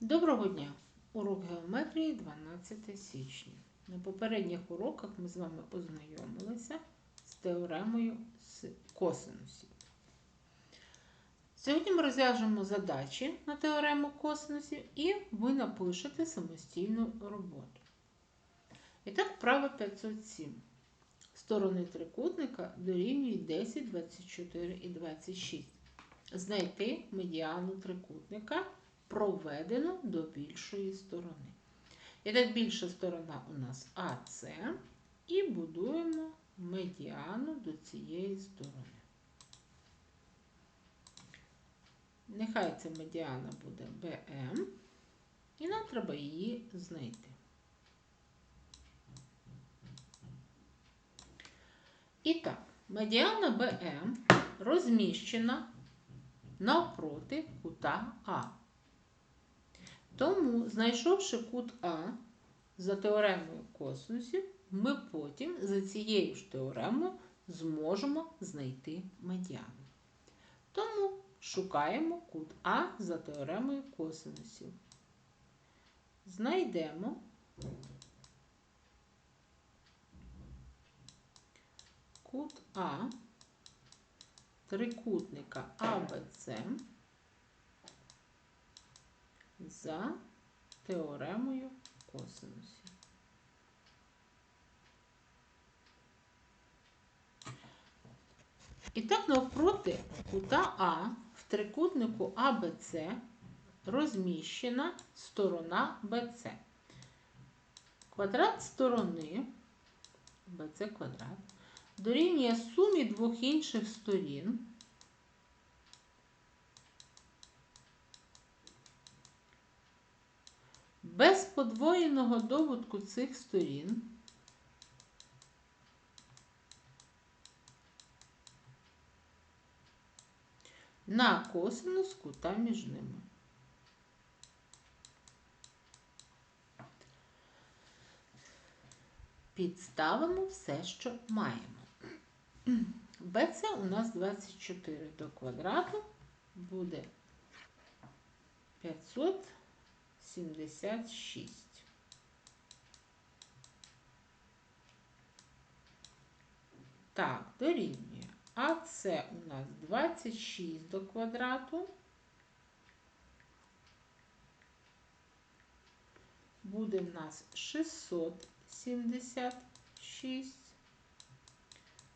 Доброго дня! Урок геометрії 12 січня. На попередніх уроках ми з вами ознайомилися з теоремою косинусів. Сьогодні ми розв'яжемо задачі на теорему косинусів і ви напишете самостійну роботу. І так, вправа 507. Сторони трикутника дорівнюють 10, 24 і 26. Знайти медіану трикутника проведено до більшої сторони. І так більша сторона у нас АС, і будуємо медіану до цієї сторони. Нехай ця медіана буде БМ, і нам треба її знайти. І так, медіана БМ розміщена навпроти кута А. Тому, знайшовши кут А за теоремою косинусів, ми потім за цією ж теоремою зможемо знайти медіану. Тому шукаємо кут А за теоремою косинусів. Знайдемо кут А трикутника АБЦ за теоремою косинусів. І так, навпроти кута А в трикутнику АБЦ розміщена сторона БЦ. Квадрат сторони БЦ квадрат дорівнює сумі двох інших сторін. Без подвоєного доводку цих сторін на косинус кута між ними. Підставимо все, що маємо. BC у нас 24 до квадрату буде 576. Так, дорівнює. А це у нас 26 до квадрату. Буде в нас 676.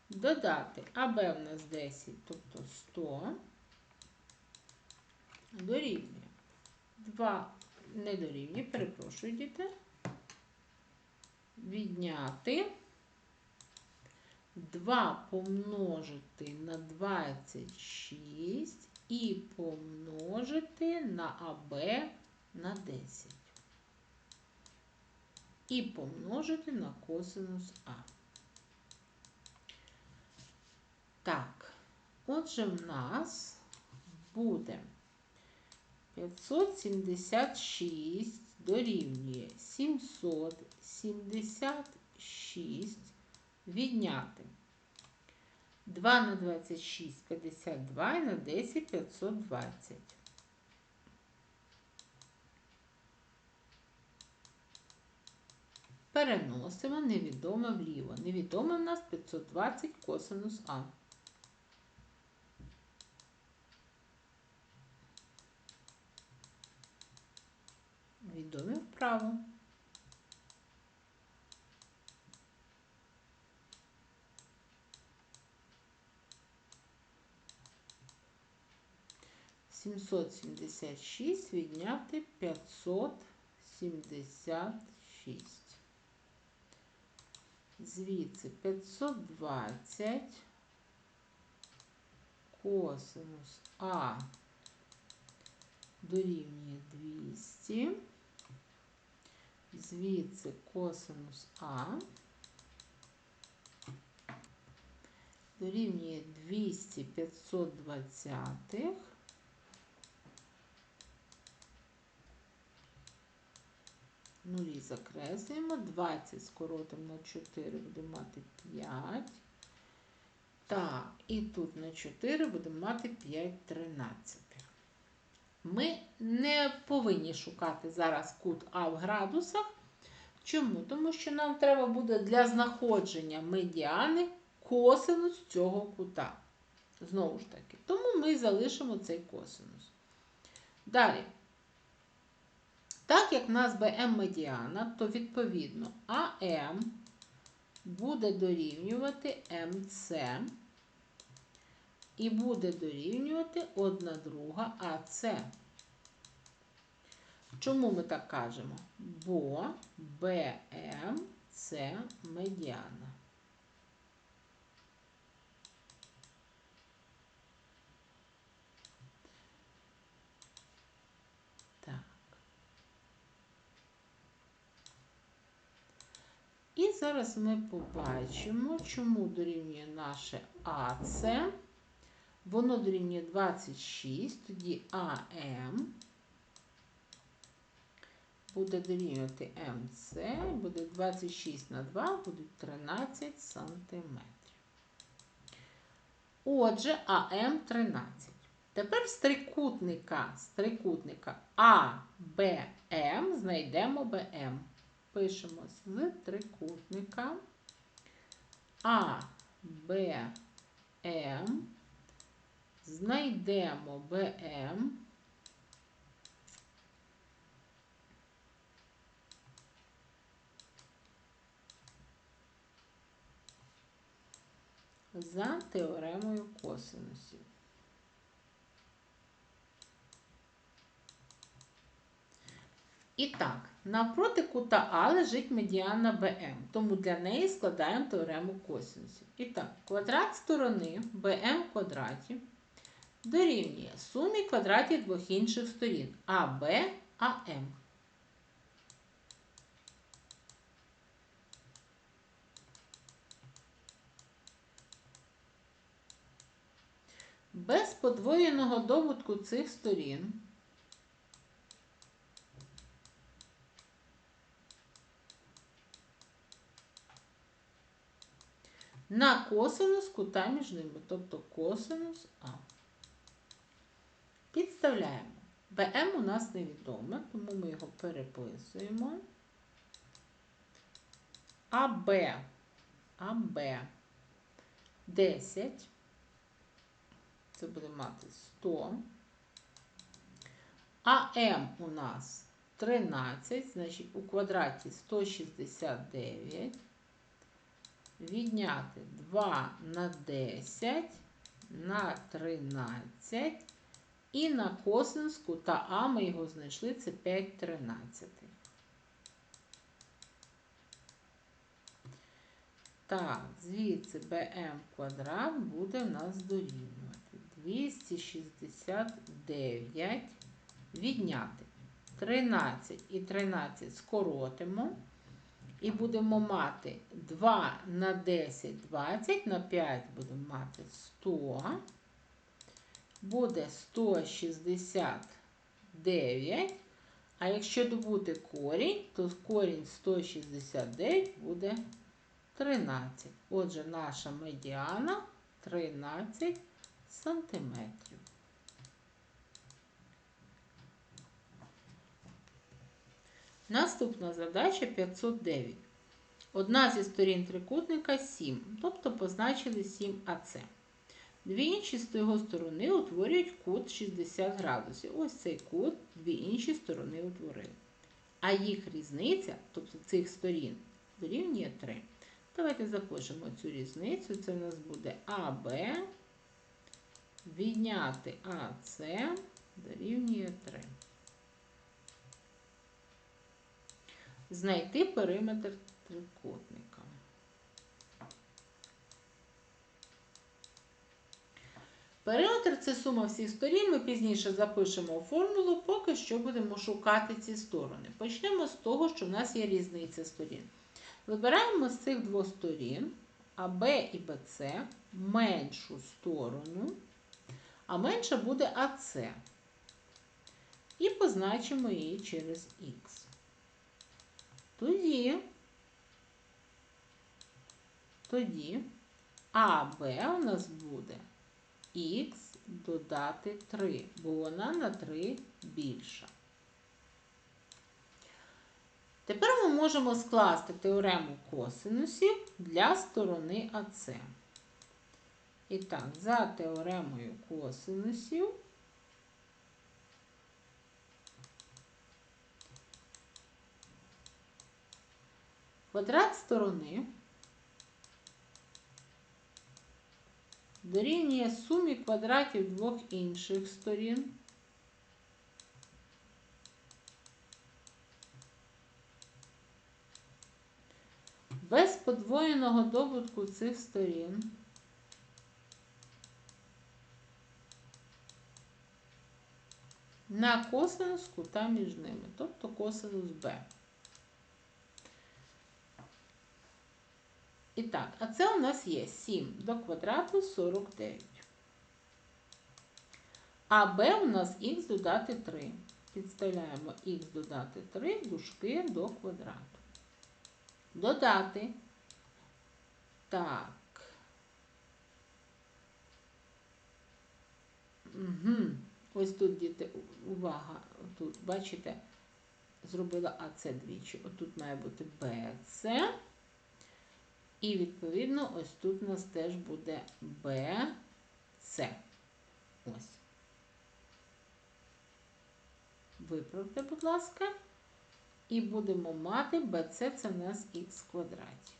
Додати АБ у нас 10, тобто 100. Дорівнює. 2 не дорівнює, перепрошую, діти. Відняти 2 помножити на 26 і помножити на АБ на 10. І помножити на косинус А. Так, отже, в нас буде 576 дорівнює 776 відняти 2 на 26 52 і на 10 520. Переносимо невідоме вліво. Невідоме в нас 520 косинус А. вправо. Сімсот сімдесят шість відняти п'ятсот сімдесят шість. Звідси 520 косинус А дорівнює 200. Звідси косинус А дорівнює 200 520. Нулі закреслюємо, 20 скоротимо на 4, будемо мати 5. Так, і тут на 4 будемо мати 5 тринадцятих. Ми не повинні шукати зараз кут А в градусах. Чому? Тому що нам треба буде для знаходження медіани косинус цього кута. Знову ж таки, тому ми залишимо цей косинус. Далі. Так як в нас БМ медіана, то відповідно АМ буде дорівнювати МЦ і буде дорівнювати одна друга АЦ. Чому ми так кажемо? Бо БМ це медіана. Так. І зараз ми побачимо, чому дорівнює наше АЦ. Воно дорівнює 26, тоді АМ буде дорівнювати МЦ, буде 26 на 2, буде 13 сантиметрів. Отже, АМ 13. Тепер з трикутника, з трикутника АБМ знайдемо БМ. Пишемо з трикутника АБМ. Знайдемо БМ. За теоремою косинусів. І так, навпроти кута А лежить медіана БМ, тому для неї складаємо теорему косинусів. І так, квадрат сторони БМ в квадраті дорівнює сумі квадратів двох інших сторін АБ, АМ. Без подвоєного добутку цих сторін на косинус кута між ними, тобто косинус А. Підставляємо. БМ у нас невідоме, тому ми його переписуємо. АБ, АБ 10. Це буде мати 100. АМ у нас 13, значить у квадраті 169. Відняти 2 на 10 на 13. І на косинус кута А ми його знайшли, це 5 тринадцятих. Так, звідси БМ квадрат буде в нас дорівнювати 269 відняти 13 і 13 скоротимо. І будемо мати 2 на 10 20, на 5 будемо мати 100. Буде 169. А якщо добути корінь, то корінь 169 буде 13. Отже, наша медіана 13 сантиметрів. Наступна задача 509. Одна зі сторін трикутника 7, тобто позначили 7 АЦ. Дві інші з його сторони утворюють кут 60 градусів. Ось цей кут дві інші сторони утворили. А їх різниця, тобто цих сторін, дорівнює 3. Давайте запишемо цю різницю. Це в нас буде АБ відняти АС дорівнює 3. Знайти периметр трикутника. Периметр це сума всіх сторін. Ми пізніше запишемо формулу, поки що будемо шукати ці сторони. Почнемо з того, що в нас є різниця сторін. Вибираємо з цих двох сторін АБ і БЦ меншу сторону, а менша буде АЦ. І позначимо її через Х. Тоді, тоді АБ у нас буде Х додати 3, бо вона на 3 більша. Тепер ми можемо скласти теорему косинусів для сторони АС. І так, за теоремою косинусів квадрат сторони дорівнює сумі квадратів двох інших сторін. Без подвоєного добутку цих сторін на косинус кута між ними, тобто косинус Б. І так, а це у нас є 7 до квадрату 49. А b у нас х додати 3. Підставляємо х додати 3 дужки до квадрату. Додати. Так. Угу. Ось тут, діти, увага, тут, бачите, зробила АЦ двічі. Отут має бути БЦ. І, відповідно, ось тут у нас теж буде БЦ. Ось. Виправте, будь ласка. І будемо мати BC, це в нас х квадраті.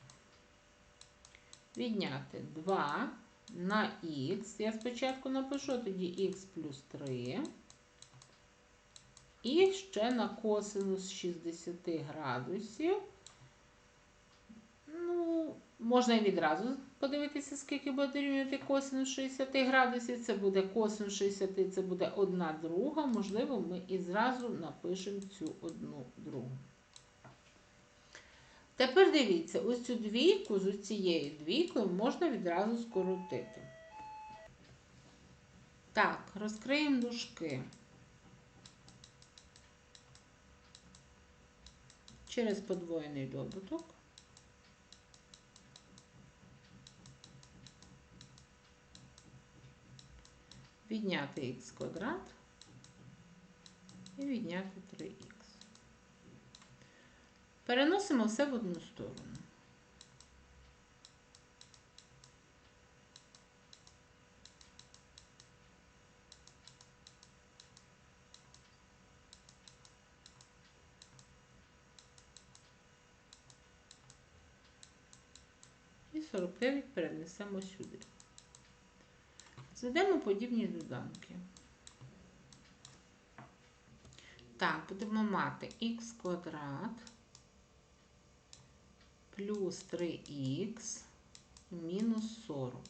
Відняти 2 на х. Я спочатку напишу тоді х плюс 3. І ще на косинус 60 градусів. Ну, можна і відразу подивитися, скільки буде дорівнювати косинус 60 градусів. Це буде косинус 60, це буде 1 друга. Можливо, ми і зразу напишемо цю одну другу. Тепер дивіться, ось цю двійку з цією двійкою можна відразу скоротити. Так, розкриємо дужки. Через подвоєний добуток. Відняти х квадрат і відняти 3х. Переносимо все в одну сторону. І 49 перенесемо сюди. Зведемо подібні доданки. Так, будемо мати х квадрат плюс 3х мінус 40.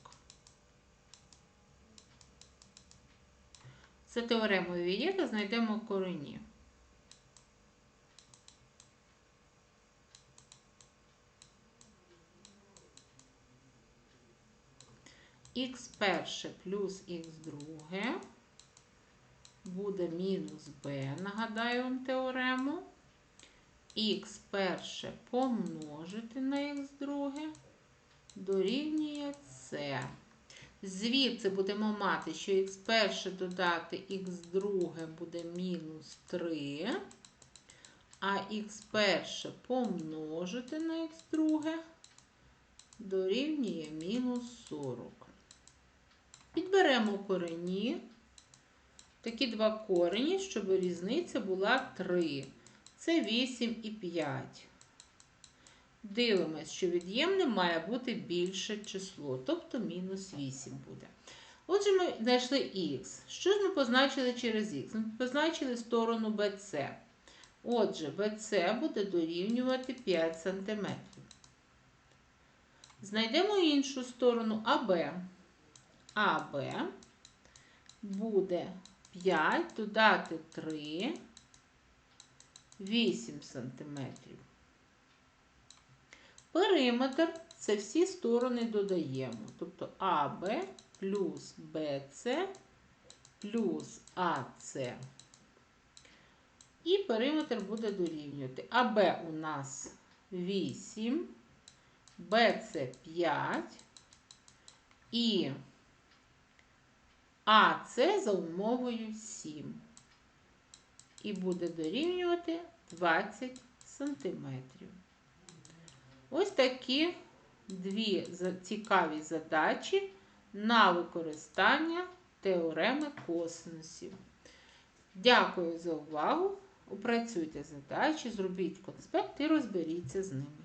Це теоремою Вієта знайдемо корені. Х перше плюс х друге буде мінус b, нагадаю вам теорему. х перше помножити на х друге дорівнює c. Звідси будемо мати, що х перше додати х друге буде мінус 3, а х перше помножити на х друге дорівнює мінус 40. Підберемо корені, такі два корені, щоб різниця була 3. Це 8 і 5. Дивимось, що від'ємним має бути більше число, тобто мінус 8 буде. Отже, ми знайшли х. Що ж ми позначили через х? Ми позначили сторону BC. Отже, BC буде дорівнювати 5 см. Знайдемо іншу сторону АБ. АБ буде 5 додати 3, 8 см. Периметр це всі сторони додаємо. Тобто АБ плюс БЦ плюс АЦ. І периметр буде дорівнювати. АБ у нас 8, БЦ 5 і а це за умовою 7. І буде дорівнювати 20 сантиметрів. Ось такі дві цікаві задачі на використання теореми косинусів. Дякую за увагу. Опрацюйте задачі, зробіть конспект і розберіться з ними.